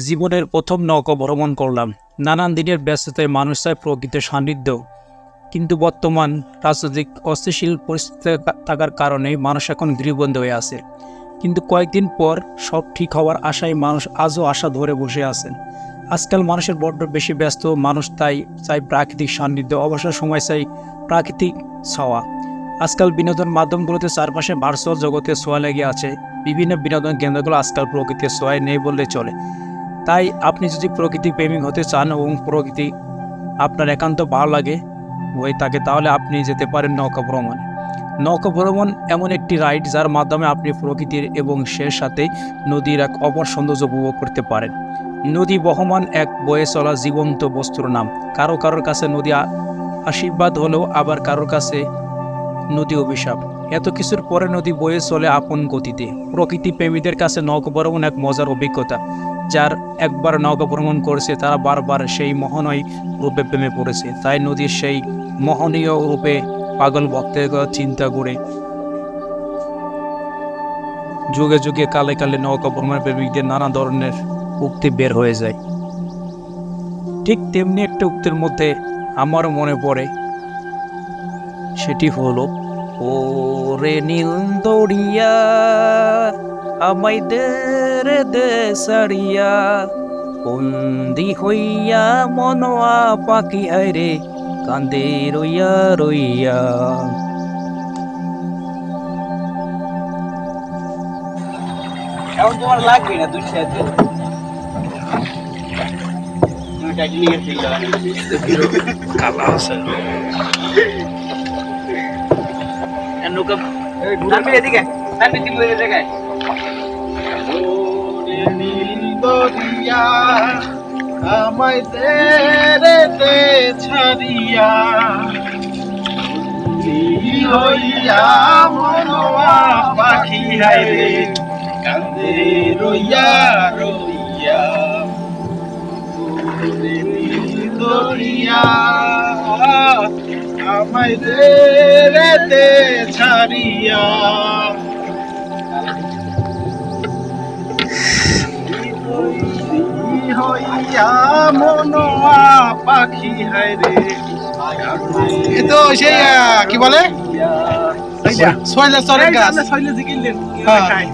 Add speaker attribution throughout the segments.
Speaker 1: জীবনের প্রথম নৌকা ভ্রমণ করলাম। নানান দিনের ব্যস্ততায় মানুষ চায় প্রকৃতির সান্নিধ্য। কিন্তু বর্তমান রাজনৈতিক অস্থিতিশীল পরিস্থিতি থাকার কারণে মানুষ এখন গৃহবন্ধ হয়ে আছে। কিন্তু কয়েকদিন পর সব ঠিক হওয়ার আশায় মানুষ আজও আশা ধরে বসে আছেন। আজকাল মানুষের বড্ড বেশি ব্যস্ত, মানুষ তাই চাই প্রাকৃতিক সান্নিধ্য, অবসর সময় চাই প্রাকৃতিক ছাওয়া। আজকাল বিনোদন মাধ্যমগুলোতে চারপাশে ভার্চুয়াল জগতে ছোঁয়া লেগে আছে। বিভিন্ন বিনোদন কেন্দ্রগুলো আজকাল প্রকৃতির ছোঁয়ায় নেই বললে চলে। তাই আপনি যদি প্রকৃতি প্রেমিক হতে চান এবং প্রকৃতি আপনার একান্ত ভালো লাগে হয়ে থাকে তাহলে আপনি যেতে পারেন নৌকা ভ্রমণ। নৌকা ভ্রমণ এমন একটি রাইড যার মাধ্যমে আপনি প্রকৃতির এবং সে সাথে নদীর এক অপর সৌন্দর্য উপভোগ করতে পারেন। নদী বহমান এক বয়ে চলা জীবন্ত বস্তুর নাম। কারও কারোর কাছে নদী আশীর্বাদ হলেও আবার কারোর কাছে নদী অভিশাপ। এত কিছুর পরে নদী বয়ে চলে আপন গতিতে। প্রকৃতি প্রেমীদের কাছে নৌকা ভ্রমণ এক মজার অভিজ্ঞতা, যার একবার নৌকা ভ্রমণ করেছে তারা বারবার সেই মোহনয় রূপে প্রেমে পড়েছে। তাই নদীর সেই মোহনীয় রূপে পাগল ভক্তের চিন্তা করে যুগে যুগে কালে কালে নৌকা ভ্রমণ প্রেমিকদের নানা ধরনের উক্তি বের হয়ে যায়। ঠিক তেমনি একটা উক্তির মধ্যে আমারও মনে পড়ে সেটি হলো ও রে নীল দড়িয়া আমায় দে রে দে সারিয়া। বন্দি হইয়া মনোয়া পাখি হায় রে কান্দে রইয়া রইয়া।
Speaker 2: এখন তোমার লাগবে না দুই সাথে
Speaker 1: কালা আছে।
Speaker 2: নৌকা তানবি এদিকে। তানবি তুমি ওই জায়গায়।
Speaker 3: আমায় দে রে দে ছাড়িয়া নীল হইয়া মনোয়া পাখি কান্দে রইয়া রইয়া। দরিয়া আমায় দে ছাড়িয়া হইয়া মনোয়া পাখি রে এ তো সেই কি বলে? সয়লা সরের গাছ। হ্যাঁ,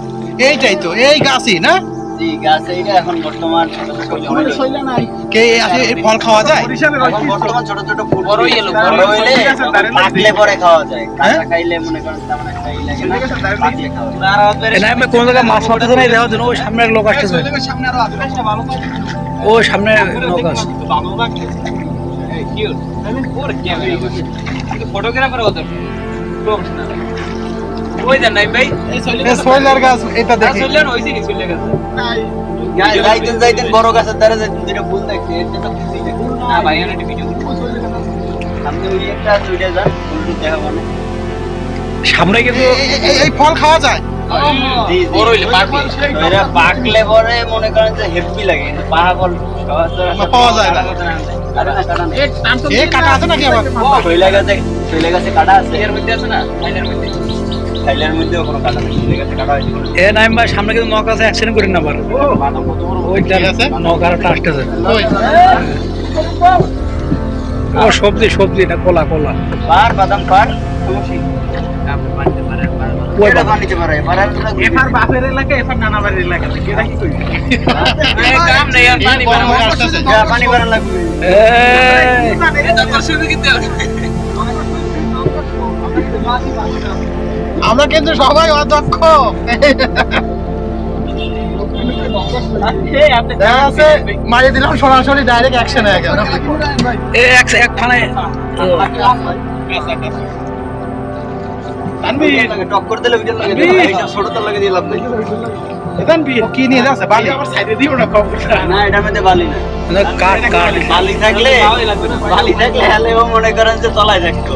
Speaker 3: এইটাই তো এই গাছই না?
Speaker 2: জি গাছ এইটা এখন বর্তমান ছোট ছোট ফুল
Speaker 3: কে আসে এই ফল খাওয়া যায়?
Speaker 2: এখন বর্তমান ছোট ছোট ফুল বড় হইল বড় হইলে পাকলে পরে খাওয়া যায়।
Speaker 3: হ্যাঁ?
Speaker 2: কাঁচা খাইলে মনে করেন তেমন একটা ই লাগে না পাকলে খাওয়া যায়।
Speaker 1: এখানে আমি কোন জায়গায় মাছ মারতেছে না দেওয়ার জন্য। ওই সামনে এক লোক আসতেছে।
Speaker 3: সামনে আরও আছে।
Speaker 1: ও সামনে লোক আছে।
Speaker 2: ফটোগ্রাফার হতো ওই দেন নাই ভাই?
Speaker 3: এই সয়লার গাছ এটা দেখি।
Speaker 2: চললেন ওই দিকে চলে গেছে যাইতেন যাইতেন বড় গাছের দ্বারা যাইতেন যেটা ফুল দেখছে এটা তো না ভাই আমি ভিডিও আপনি ওই একটা চলে যান ফুল দেখাবো না
Speaker 1: সামনে কিন্তু
Speaker 3: এই- এই- এই- এই ফল খাওয়া যায়।
Speaker 2: জি, জি। এরা পাকলে পরে মনে করেন যে হেভি লাগে পাহা ফল
Speaker 3: পাওয়া যায় না।
Speaker 2: কাটা
Speaker 3: আছে নাকি আবার
Speaker 2: ও, শৈলা গাছে শৈলা গাছে কাটা আছে। এর মধ্যে আছে না? ফাইলের মধ্যে। ফাইলের মধ্যেও কোনো কাটা নেই শৈলা গাছে কাটা হয়েছে
Speaker 1: এ নাইম ভাই সামনে কিন্তু নৌকা আছে অ্যাক্সিডেন্ট করেন না আবার। ওইটা
Speaker 3: ঠিক আছে।
Speaker 1: নৌকার একটা আসতেছে
Speaker 3: কই?
Speaker 1: ও সবজি সবজি না কলা কলা।
Speaker 2: পার বাদাম পার সমস্যা আর পানি বাড়ানো লাগবে।
Speaker 3: আমরা কিন্তু সবাই অদক্ষ দিলাম সরাসরি ডাইরেক্ট অ্যাকশন হয়ে গেল।
Speaker 1: এক।
Speaker 3: কি নিয়ে যাচ্ছে বালি?
Speaker 2: না এটার মধ্যে বালি না।
Speaker 1: না, কাঠ কাঠ
Speaker 2: বালি থাকলে বালি থাকলে হেলেও মনে করেন যে তলায় থাকতো।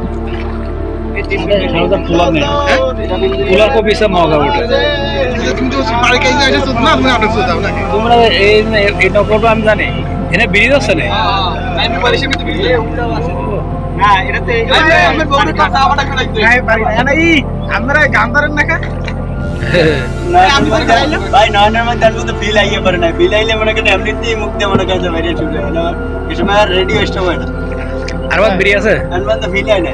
Speaker 1: কুলার কপি সব মগা ওঠে
Speaker 4: না
Speaker 1: তোমরা এই এই নকলটা আমি জানি এনে বিড়ি আছে না
Speaker 2: না
Speaker 4: না আমরা গান্ধারের নাকা
Speaker 2: আমি ভাই নয়নের না মনে মনে রেডিও হয় না
Speaker 1: আর বাদ বিড়ি আছে?
Speaker 2: আর ফিল না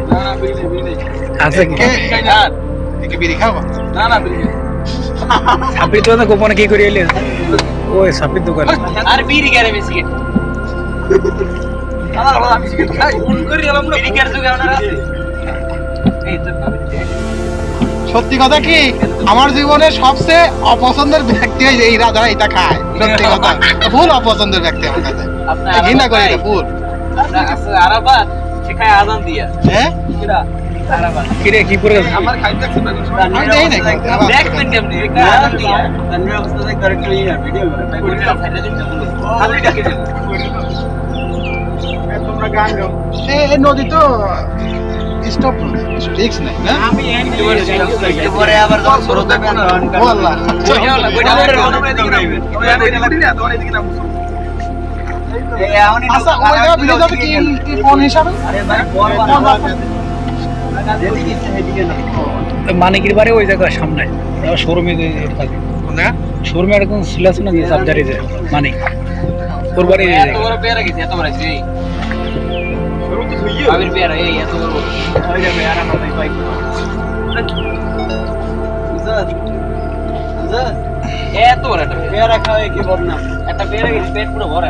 Speaker 1: আছে কি?
Speaker 4: কি বিড়ি খাব?
Speaker 2: না না বিড়ি
Speaker 1: তো গোপনে কি করে এলে? ওই সাপির দোকান।
Speaker 2: আর বিড়ি গারে বেশি
Speaker 4: সত্যি কথা কি? আমার জীবনের সবচেয়ে অপছন্দের ব্যক্তি হয় এই রাজা এটা খায়। সত্যি কথা। ভুল অপছন্দের ব্যক্তি আমার কাছে। ঘৃণা করে এটা ভুল।
Speaker 2: আরাবাদ শেখায় আজান দিয়া।
Speaker 4: হ্যাঁ?
Speaker 2: কিরা?
Speaker 1: কি করে
Speaker 2: আমার খাইতে
Speaker 4: আমি দেই নাই খাইতে, আমার
Speaker 2: দেখবেন এটা আজান দিয়া। তানভীর অবস্থা দেখ করে একটু ভিডিও করে তাই করে খালি ডাকে তোমরা গান গাও।
Speaker 4: এই নদী তো স্টপ রিক্স নাই না?
Speaker 2: আমি পরে আবার যখন ছোট থাকবেন
Speaker 4: ও আল্লাহ আচ্ছা ওই জায়গা ভিড়ে যাবে কি কি কোন হিসাবে
Speaker 1: মানিকের বাড়ি ওই জায়গায় সামনে। শোরুমে শোরুমে ছিল আছে না সাবজারি যে মানিক? ওর বাড়ি
Speaker 2: এত বড় একটা পেয়ারা। খাওয়াই কি বদনাম? একটা পেয়ারা গেছি পেট পুরো ভরা